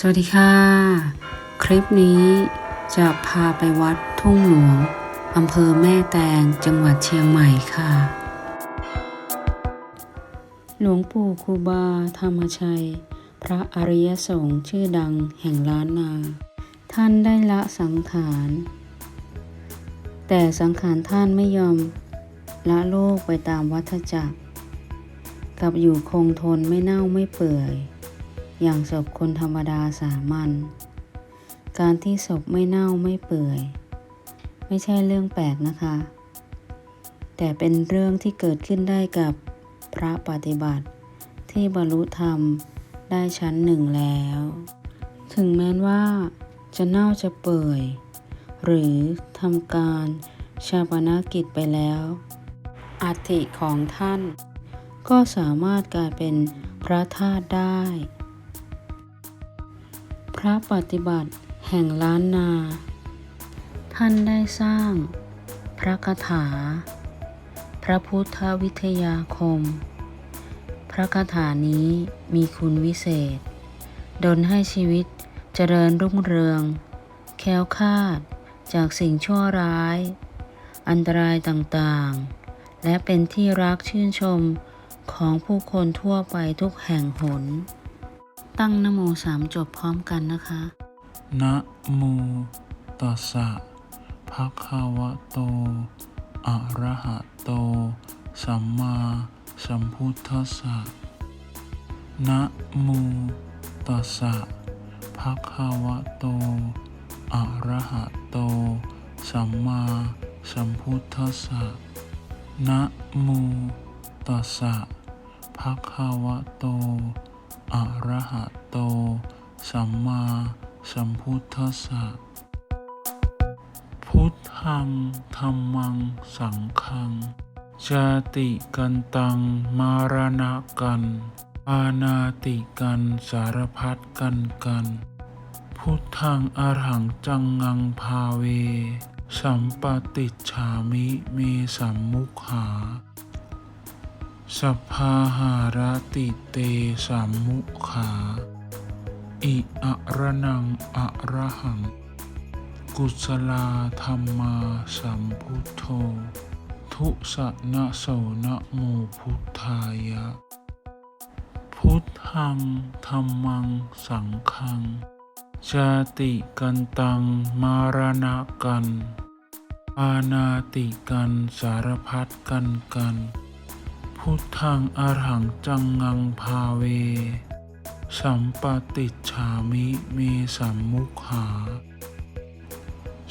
สวัสดีค่ะ คลิปนี้จะพาไปวัดทุ่งหลวงอำเภอแม่แตงจังหวัดเชียงใหม่ค่ะ หลวงปู่ครูบาธรรมชัย พระอริยสงฆ์ชื่อดังแห่งล้านนา ท่านได้ละสังขาร แต่สังขารท่านไม่ยอม ละโลกไปตามวัฏจักร กลับอยู่คงทนไม่เน่าไม่เปื่อย อย่างศพคนธรรมดาสามัญการที่ศพไม่เน่าไม่เปื่อย ไม่ใช่เรื่องแปลกนะคะ แต่เป็นเรื่องที่เกิดขึ้นได้กับพระปฏิบัติที่บรรลุธรรมได้ชั้นหนึ่งแล้ว ถึงแม้ว่าจะเน่าจะเปื่อย หรือทำการชาปนกิจไปแล้วอัฐิของท่าน ก็สามารถกลายเป็นพระธาตุได้ ระปฏิบัติแห่งล้านนา ท่านได้สร้าง พระคาถา พระพุทธวิทยาคม พระคาถานี้มีคุณวิเศษ ดลให้ชีวิตเจริญรุ่งเรือง แคล้วคลาดจากสิ่งชั่วร้าย อันตรายต่างๆ และเป็นที่รักชื่นชมของผู้คนทั่วไปทุกแห่งหน ตั้งนโมสามจบพร้อมกันนะคะ นะโมตัสสะภะคะวะโต อะระหะโต สัมมาสัมพุทธัสสะ นะโมตัสสะภะคะวะโต อะระหะโต สัมมาสัมพุทธัสสะ นะโมตัสสะภะคะวะโต อะระหะโต สัมมาสัมพุทธัสสะ พุทธังธรรมัง สังฆังจาติกันตัง มารณะกัน อานาติกัน สารพัดกันกัน พุทธังอรหังจังงังพาเว สัมปติฉามิเมสัมมุขา สัพพาหารติเตสัมมุขา อิอะระนังอะระหัง กุศลาธรรมาสัมพุทโธ ทุสนะโสนะโมพุทธายะ พุทธังธรรมังสังฆัง ชาติกันตังมารณะกัน อาณาติกันสารพัดกันกัน พุทธังอรหังจังงังพาเว สัมปติจฉามิเมสัมมุขา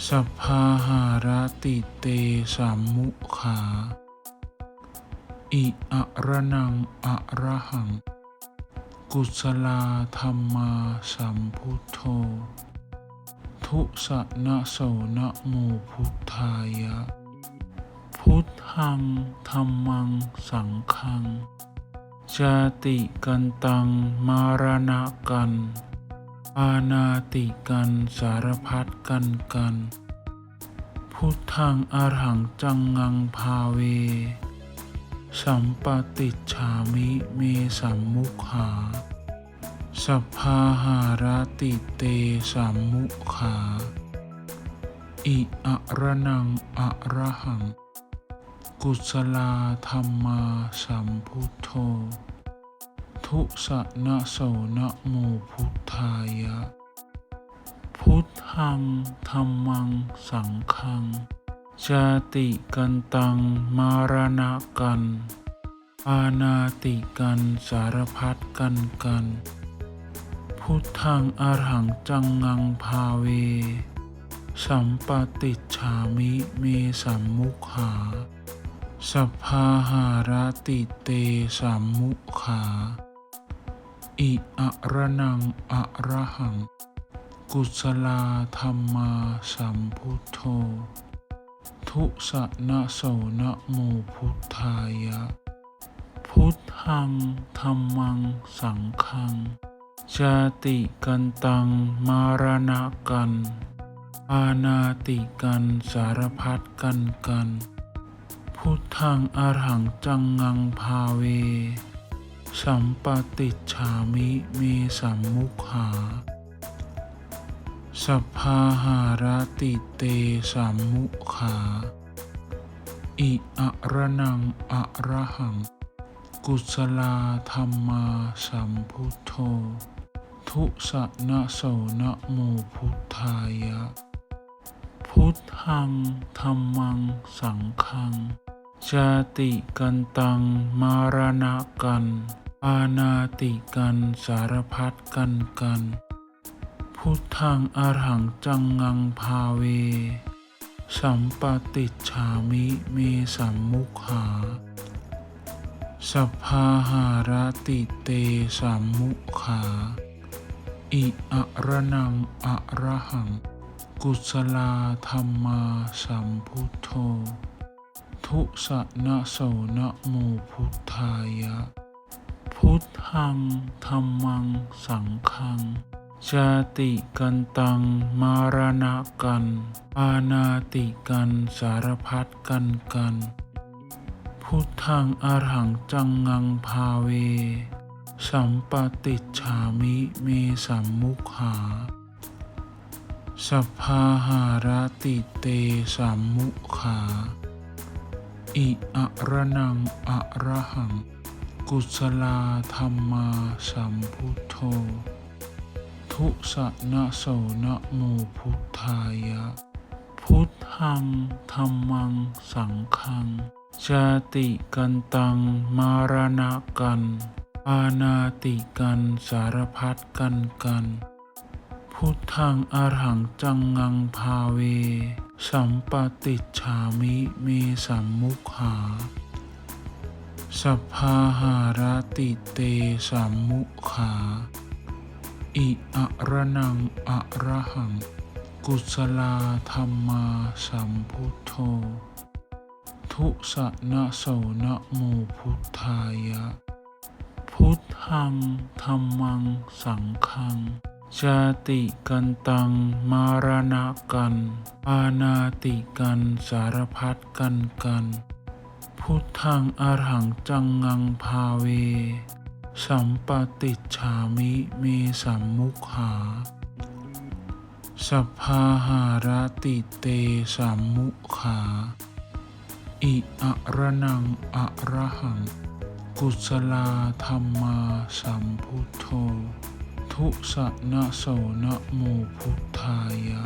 สัพพาหารติเตสัมมุขา อิอะระนังอะระหัง กุศลาธรรมาสัมพุทโธ ทุสนะโสนะโมพุทธายะ พุทธังธรรมังสังฆังจาติกันตังมารณะกัน อาณาติกันสารพัดกันกัน พุทธังอรหังจังงังพาเว สัมปติจฉามิเมสัมมุขา สัพพาหารติเตสัมมุขาอิอะระนังอะระหัง กุศลาธรรมาสัมพุทโธ ทุสะนะโสนะโมพุทธายะ พุทธังธรรมังสังฆัง จาติกันตังมารณะกัน อาณาติกันสารพัดกันกัน พุทธังอรหังจังงังพาเวสัมปติฉามิเมสัมมุขา สัพพาหารติเตสัมมุขา อิอะระนังอะระหัง กุศลาธรรมาสัมพุทโธ ทุสะนะโสนะโมพุทธายะ พุทธังธรรมังสังฆังจาติกันตังมารณะกัน อาณาติกันสารพัดกันกัน พุทธังอรหังจังงังพาเว สัมปติฉามิเมสัมมุขาสัพพาหารติเตสัมมุขา อิอะระนังอะระหัง กุศลาธรรมาสัมพุทโธ ทุสะนะโสนะโมพุทธายะ พุทธังธรรมังสังฆัง ชาติกันตังมารณะกันอานาติกันสารพัดกันกัน พุทธังอรหังจังงังภาเว สัมปติชามิเมสัมมุขา สัพพาหารติเตสัมมุขา อิอระนังอระหัง กุศลาธรรมาสัมพุทโธ ทุสะนะโสนะโมพุทธายะ พุทธังธรรมัง สังฆัง ชาติกันตัง มารณะกันอานาติกันสารพัดกันกัน พุทธังอรหังจังงังภาเว สัมปติชามิเมสัมมุขา สัพพาหารติเตสัมมุขา อิอะระนังอะระหัง กุศลาธรรมาสัมพุทโธ ทุสะนะโสนะโมพุทธายะ พุทธังธรรมังสังฆัง ชาติกันตังมารณะกัน อานาติกันสารพัดกันกัน พุทธังอรหังจังงังภาเว สัมปติชามิเมสัมมุขา สัพพาหารติเตสัมมุขา อิอะระนังอะระหัง กุศลาธรรมาสัมพุทโธ ทุสะนะโสนะโมพุทธายะ พุทธังธรรมังสังฆัง ชาติกันตังมารณะกันอานาติกันสารพัดกันกัน พุทธังอรหังจังงังภาเว สัมปติชามิเมสัมมุขา สัพพาหารติเตสัมมุขา อิอระนังอระหัง กุศลาธรรมาสัมพุทโธ ทุสะนะโสนะโมพุทธายะ